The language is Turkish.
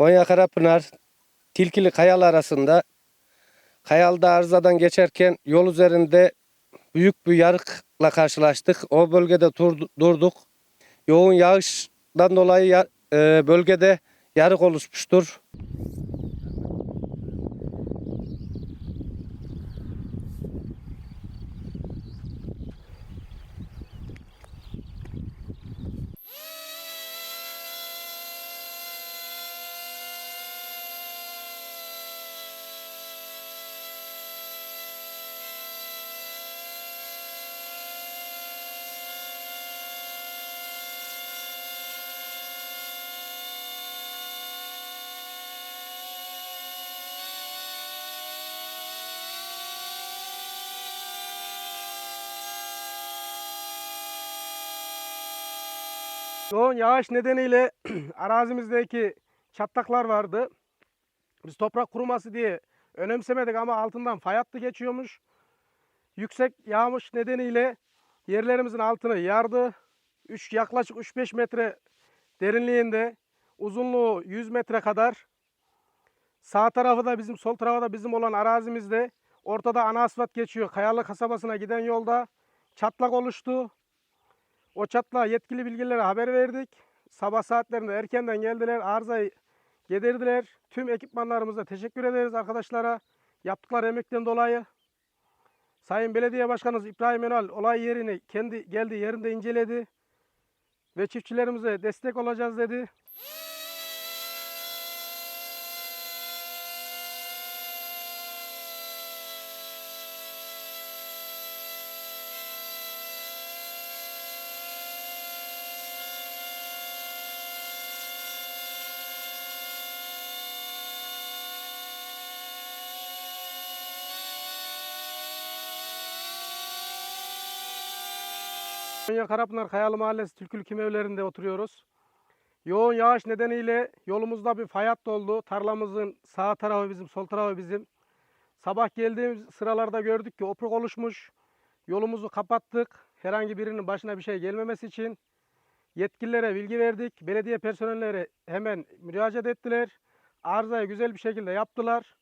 Konya Karapınar Tilkili Kayalı arasında Kayalı'da arızadan geçerken yol üzerinde büyük bir yarıkla karşılaştık. O bölgede tur- durduk. Yoğun yağıştan dolayı e, bölgede yarık oluşmuştur. Yoğun yağış nedeniyle arazimizdeki çatlaklar vardı. Biz toprak kuruması diye önemsemedik ama altından fay hattı geçiyormuş. Yüksek yağmış nedeniyle yerlerimizin altını yardı. Üç, yaklaşık 3-5 metre derinliğinde uzunluğu 100 metre kadar. Sağ tarafı da bizim, sol tarafı da bizim olan arazimizde. Ortada ana asfalt geçiyor. Kayalı kasabasına giden yolda çatlak oluştu. O çatlağa yetkili bilgilere haber verdik. Sabah saatlerinde erkenden geldiler. Arızayı giderdiler. Tüm ekipmanlarımıza teşekkür ederiz arkadaşlara. Yaptıkları emekten dolayı. Sayın Belediye Başkanımız İbrahim Önal olay yerini kendi geldiği yerinde inceledi. Ve çiftçilerimize destek olacağız dedi. Konya Karapınar Kayalı Mahallesi Tülkülü Kim evlerinde oturuyoruz. Yoğun yağış nedeniyle yolumuzda bir fay hattı oldu. Tarlamızın sağ tarafı bizim, sol tarafı bizim. Sabah geldiğimiz sıralarda gördük ki opruk oluşmuş. Yolumuzu kapattık. Herhangi birinin başına bir şey gelmemesi için. Yetkililere bilgi verdik. Belediye personelleri hemen müracaat ettiler. Arızayı güzel bir şekilde yaptılar.